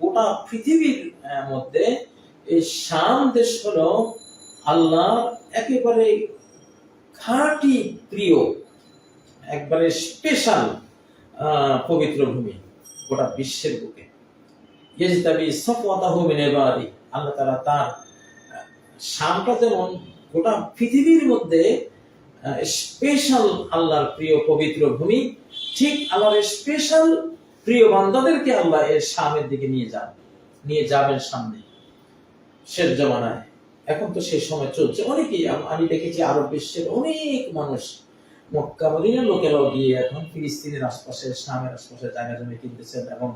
গোটা পৃথিবীর মধ্যে এই শাম দেশ হলো আল্লাহ একেবারে খাঁটি প্রিয়, একবারে স্পেশাল পবিত্র ভূমি, গোটা বিশ্বের বুকে। ইজতাবি সাফওয়াতাহু মিন ইবাদি, আল্লাহ তাআলা তার শামটা যেমন গোটা পৃথিবীর মধ্যে স্পেশাল আল্লাহর প্রিয় পবিত্র ভূমি, ঠিক আল্লাহর স্পেশাল প্রিয় বান্দাদেরকে আল্লাহ এর সামের দিকে নিয়ে যান, নিয়ে যাবেন সামনে। শেষ জমানায়। এখন তো সেই সময় চলছে। অনেকেই আমি দেখেছি আরব বিশ্বের অনেক মানুষ মক্কা, মদিনার লোকেরাও গিয়ে এখন ফিলিস্তিনের আশপাশে শামের আশপাশে জায়গা জমি কিনতেছেন এবং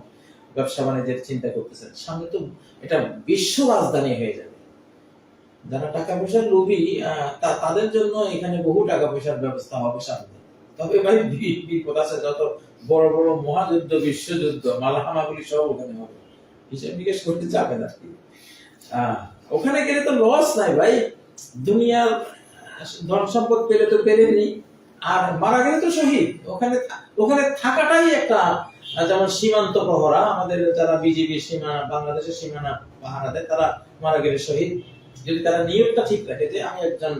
ব্যবসা বাণিজ্যের চিন্তা করতেছেন। সামনে তো এটা বিশ্ব রাজধানী হয়ে যাবে। যারা টাকা পয়সার লোভী তাদের জন্য এখানে বহু টাকা পয়সার ব্যবস্থা হবে সামনে। তবে ভাই বিপদ আছে যত বড় বড় মহাযুদ্ধ, বিশ্বযুদ্ধ, মালাহামাগুলি সব ওখানে হবে। হিসেব নিকেশ করতে যাবে না কি। ওখানে গেলে তো লস নাই ভাই। দুনিয়ার ধন সম্পদ পেলে তো পেলেনি আর মারা গেলে তো শহীদ। ওখানে ওখানে থাকাটাই একটা যেমন সীমান্ত প্রহরা। আমাদের যারা বিজিবি সীমানা বাংলাদেশের সীমানা পাহারা দেয়, তারা মারা গেলে শহীদ। যদি তারা নিয়োগটা ঠিক রাখে, যে আমি একজন,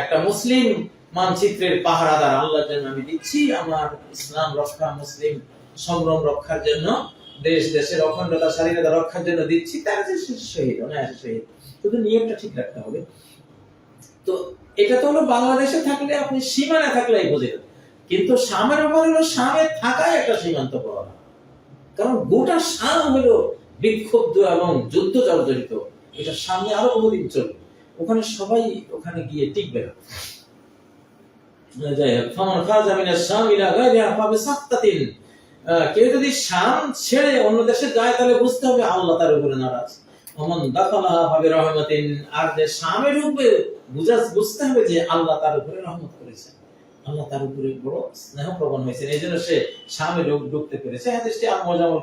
একটা মুসলিম মানচিত্রের পাহারাদার আল্লাহর জন্য আমি দিচ্ছি। আমার ইসলাম রক্ষা, মুসলিম সংগ্রাম রক্ষার জন্য, দেশ, দেশের অখণ্ডতা, স্বাধীনতা রক্ষার জন্য দিচ্ছি। তারা যে শহীদ, অনায়াসে শহীদ। শুধু নিয়োগটা ঠিক রাখতে হবে। তো এটা তো হলো বাংলাদেশে থাকলে আপনি সীমানা থাকলেই বুঝে। যাবেন। কিন্তু শামের উপর হলো শামে থাকাই একটা সীমান্ত প্রহরা কারণ গোটা শাম হলো বিক্ষুব্ধ এবং যুদ্ধ জর্জরিত। এটা সামনে আরও বহুদিন চলবে। ওখানে সবাই ওখানে গিয়ে টিকবে না। কেউ যদি ছেড়ে অন্য দেশে যায়, তাহলে বুঝতে হবে আল্লাহ তার উপরে নারাজ। আর যে বুঝা বুঝতে হবে যে আল্লাহ তার উপরে রহমত আল্লাহ তার উপরে বড় স্নেহ প্রবণ এই জন্য সে ঢুকতে পেরেছে।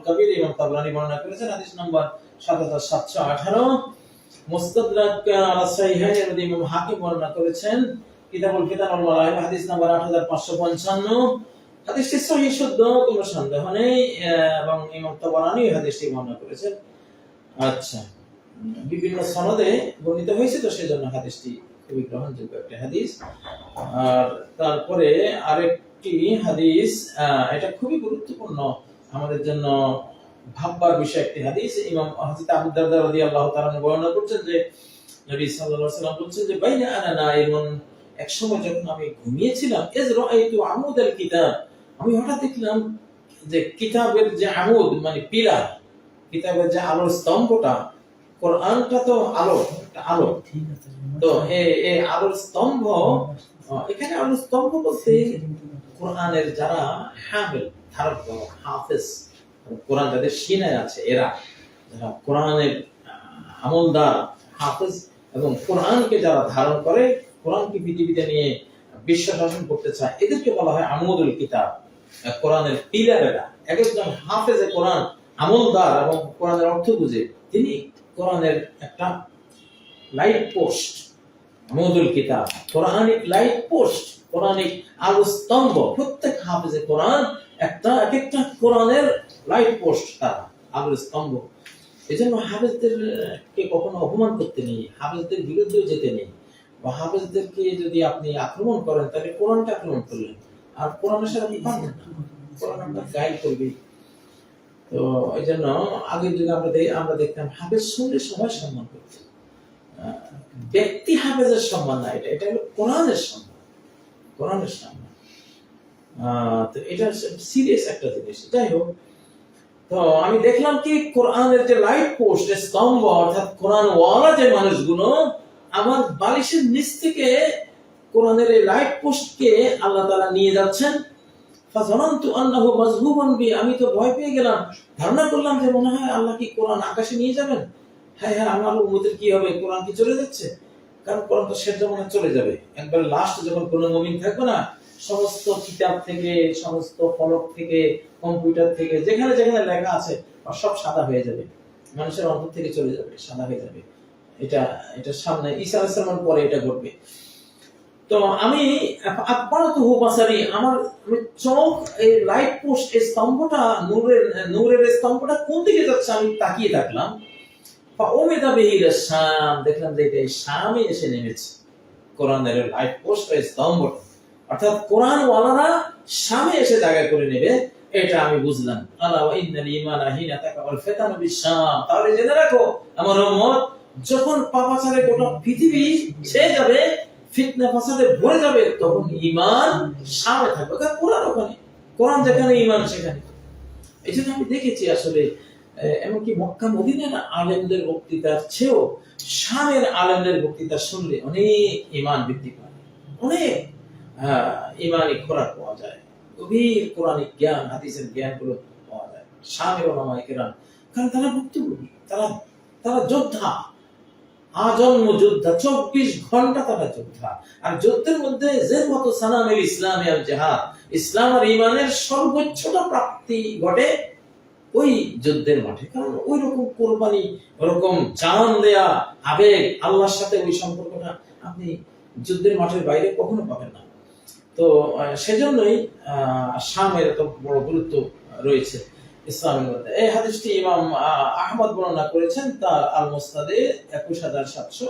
কবির তাবরানি বর্ণনা করেছেন। নম্বর সাত হাজার সাতশো আঠারো। ইমাম হাকিম বর্ণনা করেছেন কিতাবুল ওয়াল মালাহিম হাদিস নাম্বার 8555 হাদিসটি সহিহ শুদ্ধ, কোনো সন্দেহ নেই এবং ইমাম তাবারানি হাদিসটি বর্ণনা করেছেন। আচ্ছা বিভিন্ন সনদে বর্ণিত হয়েছে, তো সেজন্য হাদিসটি খুবই গ্রহণযোগ্য একটা হাদিস। আর তারপরে আরেকটি হাদিস এটা খুবই গুরুত্বপূর্ণ আমাদের জন্য ভাববার বিষয় একটি হাদিস। ইমাম হযরত আবু দারদা রাদিয়াল্লাহু তাআলা বর্ণনা করছেন যে, নবী সাল্লাল্লাহু আলাইহি সাল্লাম বলছেন যে, বাইনা আনা নাইমুন এক সময় যখন আমি ঘুমিয়েছিলাম এজ রাআইতু আমুদাল কিতাব আমি হঠাৎ দেখলাম যে কিতাবের যে আমুদ মানে পিলার কিতাবের যে আলোর স্তম্ভটা কোরআনটা তো আলো আলো। তো এই এই আলোর স্তম্ভ এখানে আলোর স্তম্ভ বলতে কোরআনের যারা হামিল ধারক হাফেজ কোরআন যাদের সিনায় আছে এরা যারা কোরআনের আমলদার হাফেজ এবং কোরআনকে যারা ধারণ করে কোরআনকে পৃথিবীতে নিয়ে বিশ্ব শাসন করতে চায়, এদেরকে বলা হয় আমদুল কিতাব কোরআনের পিলারেরা। এক একজন হাফেজে কোরআন আমলদার এবং কোরআনের অর্থ বুঝে, তিনি কোরআনের একটা লাইট পোস্ট আমদুল কিতাব, কোরআনিক লাইট পোস্ট কোরআনিক আলো স্তম্ভ প্রত্যেক হাফেজে কোরআন একটা, এক একটা কোরআনের লাইট পোস্ট তারা আলোর স্তম্ভ এই জন্য হাফেজদের কে কখনো অপমান করতে নেই, হাফেজদের বিরুদ্ধেও যেতে নেই। হাফেজদেরকে যদি আপনি আক্রমণ করেন, তাহলে কোরআনটা আক্রমণ করলেন। আর কোরআনের সাথে আপনি পারবেন কোরআন আপনার গাইড করবে। তো এই জন্য আগের যুগে আমরা আমরা দেখতাম হাফেজ শুনলে সবাই সম্মান করত। ব্যক্তি হাফেজের সম্মান না, এটা এটা হলো কোরআনের সম্মান। কোরআনের সম্মান। তো এটা সিরিয়াস একটা জিনিস। যাই হোক, তো আমি দেখলাম কি কোরআনের যে লাইট পোস্ট স্তম্ভ, অর্থাৎ কোরআন ওয়ালা যে মানুষগুলো আমার বালিশের নিচ থেকে কোরআনের এই লাইট পোস্টকে আল্লাহ তালা নিয়ে যাচ্ছেন। আমি তো ভয় পেয়ে গেলাম। ধারণা করলাম যে মনে হয় আল্লাহ কি কোরআন আকাশে নিয়ে যাবেন? হ্যাঁ হ্যাঁ আমার উম্মতের কি হবে? কোরআন কি চলে যাচ্ছে? কারণ কোরআন তো শেষ জামানায় চলে যাবে। একবার লাস্ট যখন কোনো মুমিন থাকবে না, সমস্ত কিতাব থেকে, সমস্ত ফলক থেকে, কম্পিউটার থেকে, যেখানে যেখানে লেখা আছে, সব সাদা হয়ে যাবে। মানুষের অন্তর থেকে চলে যাবে, সাদা হয়ে যাবে। এটা এটা সামনে, ঈসা আলাইহিস পরে এটা ঘটবে। তো আমি আকবর তো হুবাসারি আমার চোখ এই লাইট পোস্ট এই স্তম্ভটা, নূরের নূরের স্তম্ভটা কোন দিকে যাচ্ছে আমি তাকিয়ে থাকলাম? শাম, দেখলাম যে এটা শামে এসে নেমেছে। কোরআনের লাইট পোস্ট এই অর্থাৎ কোরআন শামে এসে জায়গা করে নেবে, এটা আমি বুঝলাম। আল্লাহ ইন্নাল ঈমানা হিনা তাকাবাল বিশাম তাহলে জেনে রাখো, আমার উম্মত যখন পাপাচারে গোটা পৃথিবী ছেয়ে যাবে, ফিতনা ফাসাদে ভরে যাবে, তখন ঈমান সামনে থাকবে। কোরআন ওখানে, কোরআন যেখানে, ঈমান সেখানে। এই জন্য আমি দেখেছি আসলে এমনকি মক্কা মদিনার আলেমদের বক্তৃতার চেয়েও শামের আলেমদের বক্তৃতা শুনলে অনেক ঈমান বৃদ্ধি পায়। অনেক ইমানি খোরাক পাওয়া যায়। গভীর কোরআনিক জ্ঞান, হাদিসের জ্ঞানগুলো পাওয়া যায়। শামের ওলামায়ে কেরাম কারণ তারা ভুক্তভোগী, তারা তারা যোদ্ধা। আজন্ম যোদ্ধা চব্বিশ ঘণ্টা তারা যোদ্ধা। আর যুদ্ধের মধ্যে যে মতো সানামের ইসলামী আর জেহাদ। ইসলাম আর ইমানের সর্বোচ্চটা প্রাপ্তি ঘটে ওই যুদ্ধের মাঠে। কারণ ওই রকম কোরবানি, ওরকম জান দেয়া, আবেগ, আল্লাহর সাথে ওই সম্পর্কটা আপনি যুদ্ধের মাঠের বাইরে কখনো পাবেন না। তো সেজন্যই শামের এত বড় গুরুত্ব রয়েছে। ইসলামের মধ্যে। এই হাদিসটি ইমাম আহ, আহমদ বর্ণনা করেছেন তার আল মুস্তাদে একুশ হাজার সাতশো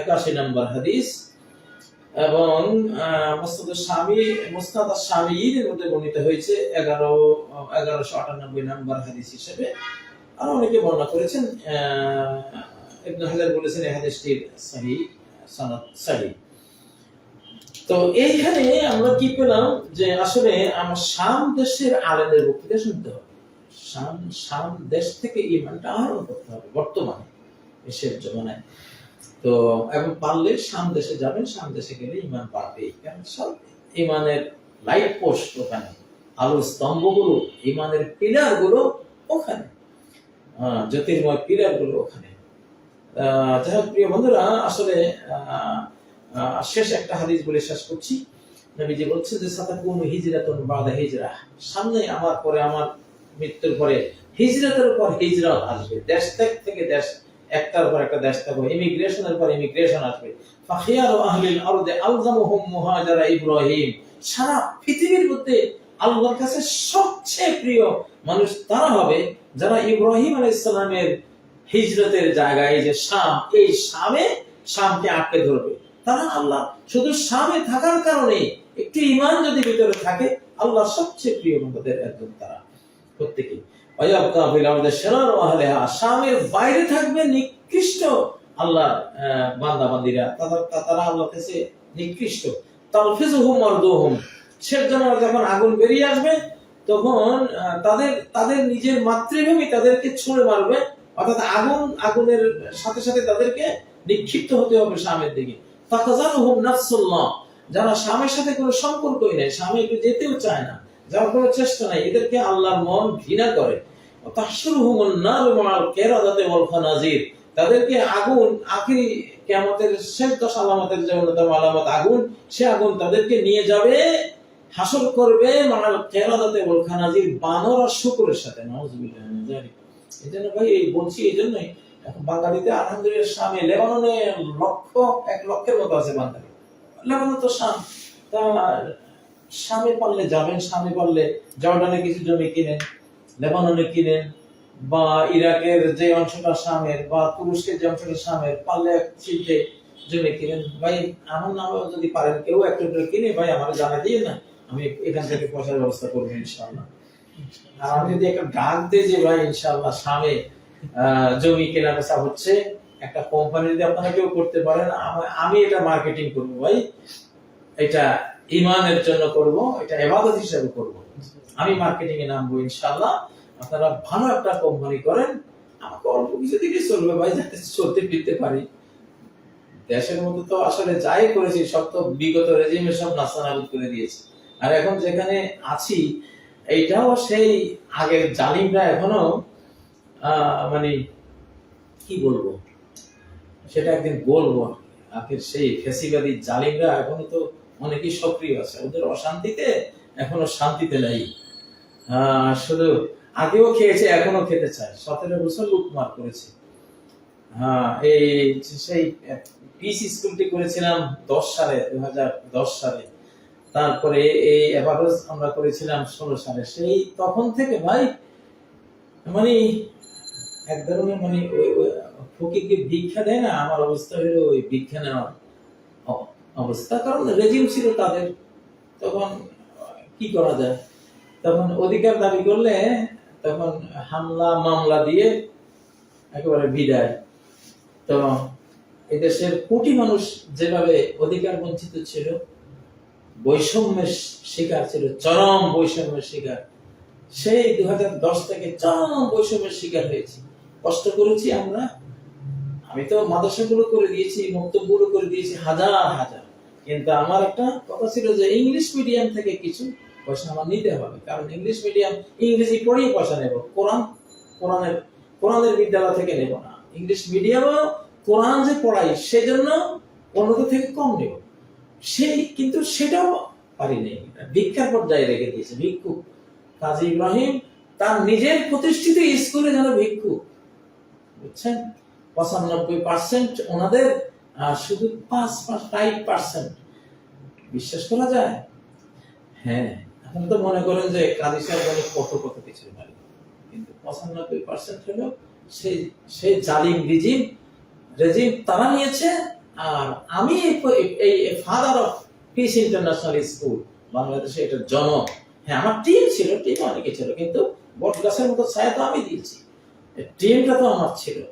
একাশি নম্বর হাদিস। এবং মুস্তাদ স্বামী মুস্তাদ স্বামীর মধ্যে বর্ণিত হয়েছে এগারো এগারোশো আটানব্বই নম্বর হাদিস হিসেবে। আর অনেকে বর্ণনা করেছেন ইবনে হাজার বলেছেন এই হাদিসটির সহি সনদ সহি। তো এইখানে আমরা কি পেলাম যে আসলে আমার শাম দেশের আলেমের বক্তৃতা শুনতে হবে। শাম শাম দেশ থেকে ইমানটা আহরণ করতে হবে বর্তমানে এসের জমানায়। তো এবং পারলে শাম দেশে যাবেন শাম দেশে গেলে ইমান পাবেই কারণ সব ইমানের লাইট পোস্ট ওখানে। আলোর স্তম্ভগুলো ইমানের পিলারগুলো ওখানে। আহ, জ্যোতির্ময় পিলারগুলো ওখানে যাই প্রিয় বন্ধুরা আসলে শেষ একটা হাদিস বলে শেষ করছি। নবীজি বলছে যে সাতাকুন হিজরাতুন বাদা হিজরা। সামনে আমার পরে আমার মৃত্যুর পরে হিজরাতের পর হিজরা আসবে। দেশ ত্যাগ থেকে দেশ, একটার পর একটা দেশ থাকবে ইমিগ্রেশনের পর ইমিগ্রেশন আসবে। ফাখিয়ার আহলিল আরদে মুহাজারা ইব্রাহিম। সারা পৃথিবীর মধ্যে আল্লাহর কাছে সবচেয়ে প্রিয় মানুষ তারা হবে যারা ইব্রাহিম আলাইহিস সালামের হিজরতের জায়গায় যে শাম, এই শামে শামকে আটকে ধরবে। তারা আল্লাহ, শুধু শামে থাকার কারণে একটু ইমান যদি ভিতরে থাকে, আল্লাহ সবচেয়ে প্রিয় বন্ধুদের একজন তারা। প্রত্যেকে আহলিহা। শামের বাইরে থাকবে নিকৃষ্ট আল্লাহর আহ, বান্দা বান্দিরা তারা কাছে নিকৃষ্ট। যখন আগুন বেরিয়ে আসবে তখন তাদের তাদের নিজের মাতৃভূমি তাদেরকে ছুঁড়ে মারবে। অর্থাৎ আগুন আগুনের সাথে সাথে তাদেরকে নিক্ষিপ্ত হতে হবে স্বামীর দিকে। ফাকাজালুহুম নাফসুল্লাহ। যারা স্বামীর সাথে কোনো সম্পর্কই নেই স্বামী একটু যেতেও চায় না। যাওয়ার কোনো চেষ্টা নাই, এদেরকে আল্লাহর মন ঘৃণা করে। তাদেরকে আগুন, আখিরি কিয়ামতের শেষ দশ আলামতের যে অন্যতম আলামত আগুন, সে আগুন তাদেরকে নিয়ে যাবে, হাসর করবে মাআল কিরাদাতি ওয়াল খানাজির বানর আর শুকরের সাথে। এই জন্য ভাই, এই বলছি এই জন্যই, এখন বাঙালিতে আলহামদুলিল্লাহ স্বামী লেবাননে লক্ষ, এক লক্ষের মতো আছে বাঙালি। লেবানন তো শাম। তা স্বামী পারলে যাবেন স্বামী পারলে জর্ডানে কিছু জমি কিনেন লেবাননে কিনেন বা ইরাকের যে অংশটা শামের বা তুরস্কের যে অংশটা শামের পারলে শিল্পে জমি কিনেন। ভাই আমার নামেও যদি পারেন কেউ একটা করে কিনে ভাই আমার জানা দিয়ে না। আমি এখান থেকে পয়সার ব্যবস্থা করব ইনশাল্লাহ আর আমি যদি একটা ডাক দিই যে ভাই ইনশাআল্লাহ শামে জমি কেনা বেচা হচ্ছে। একটা কোম্পানি যদি আপনারা কেউ করতে পারেন আমি এটা মার্কেটিং করব ভাই। এটা ইমানের জন্য করব, এটা এবাদত হিসেবে করব। আমি মার্কেটিং এ নামবো ইনশাআল্লাহ। আপনারা ভালো একটা কোম্পানি করেন। আমাকে অল্প কিছু দিকে চলবে ভাই, যাতে চলতে ফিরতে পারি। দেশের মধ্যে তো আসলে যাই করেছি, সব তো বিগত রেজিমে সব নাস্তানাবুদ করে দিয়েছে। আর এখন যেখানে আছি, এইটাও সেই আগের জালিমরা এখনও মানে কি বলব? সেটা একদিন বলব। আগের সেই ফেসিবাদী জালিমরা এখনও তো অনেকেই সক্রিয় আছে। ওদের অশান্তিতে এখনও শান্তিতে নাই। শুধু আগেও খেয়েছে, এখনও খেতে চায়। সতেরো বছর লুটমার করেছে। হ্যাঁ এই সেই পিস স্কুলটি করেছিলাম দশ সালে দু হাজার দশ সালে। তারপরে এই এভারেজ আমরা করেছিলাম ষোলো সালে। সেই তখন থেকে ভাই মানে এক ধরনের মানে ওই ফকিরকে ভিক্ষা দেয় না, আমার অবস্থা হলো ওই ভিক্ষা নেওয়ার। অবস্থা। কারণ রেজিম ছিল তাদের। তখন কি করা যায়? তখন অধিকার দাবি করলে তখন হামলা, মামলা দিয়ে একেবারে বিদায়। তো এদেশের কোটি মানুষ যেভাবে অধিকার বঞ্চিত ছিল, বৈষম্যের শিকার ছিল, চরম বৈষম্যের শিকার। সেই দু হাজার দশ থেকে চরম বৈষম্যের শিকার হয়েছি। কষ্ট করেছি আমরা। আমি তো মাদ্রাসাগুলো করে দিয়েছি বক্তব্যগুলো করে দিয়েছি হাজার হাজার। কিন্তু আমার একটা কথা ছিল যে ইংলিশ মিডিয়াম থেকে কিছু পয়সা আমার নিতে হবে। কারণ ইংলিশ মিডিয়াম ইংরেজি পড়িয়ে পয়সা নেব। কোরআন, কোরআনের কোরআনের বিদ্যালয় থেকে নেব না। ইংলিশ মিডিয়ামও কোরআন যে পড়াই, সেজন্য অন্যদের থেকে কম নেব। সেই কিন্তু সেটাও পারিনি ভিক্ষার পর্যায়ে রেখে দিয়েছে ভিক্ষুক। কাজী ইব্রাহিম তার নিজের প্রতিষ্ঠিত স্কুলে যেন ভিক্ষুক, বুঝছেন? পঁচানব্বই পার্সেন্ট ওনাদের শুধু পাঁচ পাঁচ ফাইভ পার্সেন্ট বিশ্বাস করা যায়? হ্যাঁ। এখন তো মনে করেন যে কাজী সাহেব অনেক কত কত কিছু পারে কিন্তু পঁচানব্বই পার্সেন্ট হলো সেই সেই জালিম রিজিম রেজিম তারা নিয়েছে, আর আমি এই- এই father of peace international school বাংলাদেশে এটা জনক। হ্যাঁ আমার টিম ছিল টিম অনেকে ছিল, কিন্তু বট গাছের মতো ছায়া তো আমি দিয়েছি। টিমটা তো আমার ছিল।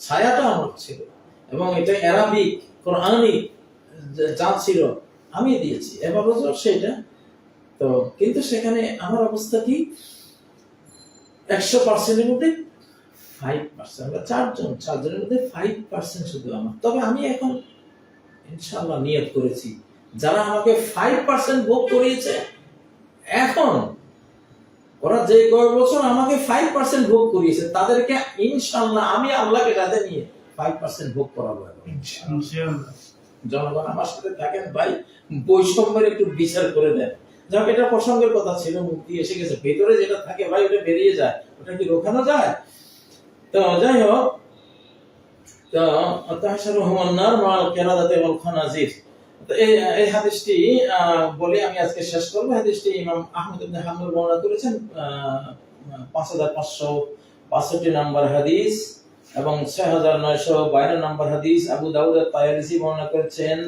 ছায়াটা আমার ছিল। এবং এটা অ্যারাবিক কোরআনিক যা ছিল, আমি দিয়েছি। এবার সেটা। তো, কিন্তু সেখানে আমার অবস্থা কি? একশো পার্সেন্টের মধ্যে ফাইভ পার্সেন্ট আমরা চারজন, চারজনের মধ্যে ফাইভ পার্সেন্ট শুধু আমার। তবে আমি এখন ইনশাল্লাহ নিয়ত করেছি। যারা আমাকে ফাইভ পার্সেন্ট ভোগ করিয়েছে, এখন ওরা যে কয়েক বছর আমাকে ফাইভ পার্সেন্ট ভোগ করিয়েছে, তাদেরকে ইনশাল্লাহ আমি আল্লাহকে সাথে নিয়ে ফাইভ পার্সেন্ট ভোগ করাবো জনগণ আমার সাথে থাকেন ভাই বৈষম্যের একটু বিচার করে দেন। যাক এটা প্রসঙ্গের কথা ছিল মুক্তি এসে গেছে। ভেতরে যেটা থাকে ভাই ওটা বেরিয়ে যায়। ওটা কি রোখানো যায়? তো যাই হোক তো তাহসার রহমান্নার মাল কেরাদাতে ওয়াল খানাজির। এই হাদিসটি বলে আমি আজকে শেষ করব। হাদিসটি ইমাম আহমদ ইবনে হাম্বল বর্ণনা করেছেন পাঁচ হাজার পাঁচশো বাষট্টি নম্বর হাদিস। এবং ছয় হাজার নয়শো নম্বর হাদিস আবু তায়ারিসি বর্ণনা করেছেন।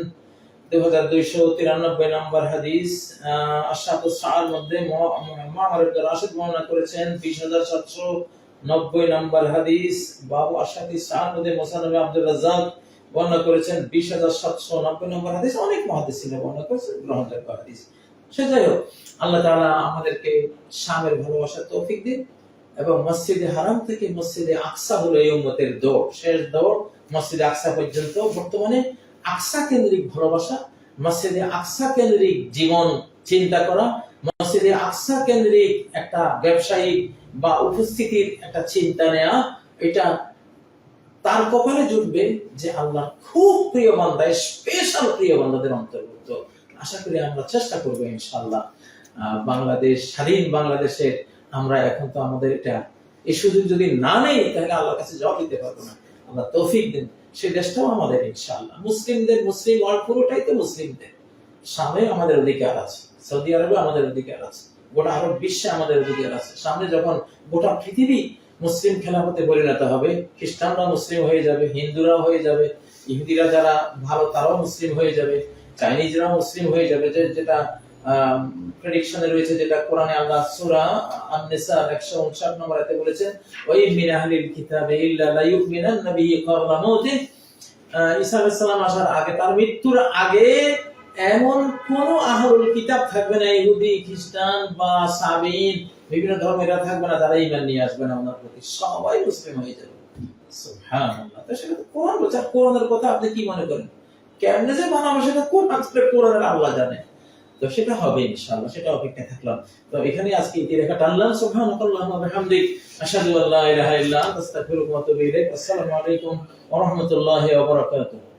নব্বই নম্বর হাদিস, বাবু আব্দুল বর্ণনা করেছেন। বিশ হাজার সাতশো নব্বই নম্বর হাদিস অনেক বর্ণনা করেছেন যাই হোক, আল্লাহ আমাদেরকে স্বামীর ভালোবাসার তৌফিক দিন এবং মসজিদে হারাম থেকে মসজিদে আকসা হলো এই উম্মতের দৌড়। শেষ দৌড় মসজিদে আকসা পর্যন্ত। বর্তমানে আকসা কেন্দ্রিক ভালোবাসা, মসজিদে আকসা কেন্দ্রিক জীবন চিন্তা করা, মসজিদে আকসা কেন্দ্রিক একটা ব্যবসায়িক বা উপস্থিতির একটা চিন্তা নেওয়া এটা তার কপালে জুটবে যে আল্লাহ খুব প্রিয় বান্দা স্পেশাল প্রিয় বান্দাদের অন্তর্ভুক্ত। আশা করি আমরা চেষ্টা করব ইনশাল্লাহ বাংলাদেশ, স্বাধীন বাংলাদেশের আমরা এখন তো আমাদের এটা, এই সুযোগ যদি না নেই, তাহলে আল্লাহর কাছে জবাব দিতে পারব না। আল্লাহ তৌফিক দেন। সেই দেশটাও আমাদের, ইনশাআল্লাহ। মুসলিমদের মুসলিম ওয়ার্ল্ড পুরোটাই তো মুসলিমদের। সামনে আমাদের অধিকার আছে। সৌদি আরবে আমাদের অধিকার আছে। গোটা আরব বিশ্বে আমাদের অধিকার আছে। সামনে যখন গোটা পৃথিবী মুসলিম খেলাফতে পরিণত হবে খ্রিস্টানরা মুসলিম হয়ে যাবে, হিন্দুরাও হয়ে যাবে, ইহুদিরা যারা ভালো, তারাও মুসলিম হয়ে যাবে, চাইনিজরাও মুসলিম হয়ে যাবে যেটা প্রেডিকশনে রয়েছে যেটা কোরআনে আল্লাহ সূরা আন-নিসা 159 নম্বর আয়াতে বলেছেন মিন আহলিল ইল্লা লা ইউমিনান নবী ক্বাবলা মাউতি ঈসা আলাইহিস সালাম আসার আগে, তার মৃত্যুর আগে এমন কোন কিতাব থাকবে না, ইহুদি, খ্রিস্টান বা সাবিন, বিভিন্ন ধর্মেরা থাকবে না তারা ঈমান নিয়ে আসবে না, ওনার প্রতি সবাই মুসলিম হয়ে যাবে। সুবহানাল্লাহ। তো সেটা কোরআন বলছে কোরআনের কথা আপনি কি মনে করেন? কেমনে যে বানাবো সেটা কোরআন কোরআনের আল্লাহ জানে? তো সেটা হবে ইনশাআল্লাহ, সেটা অপেক্ষা থাকলাম। তো এখানে আজকে ইতি রেখা টানলাম সুবহানাকাল্লাহুম্মা ওয়া বিহামদিক, আশহাদু আল্লা ইলাহা ইল্লা আস্তাগফিরুকা ওয়া আতুবু ইলাইক। আসসালামু আলাইকুম ওয়া রাহমাতুল্লাহি ওয়া বারাকাতুহু।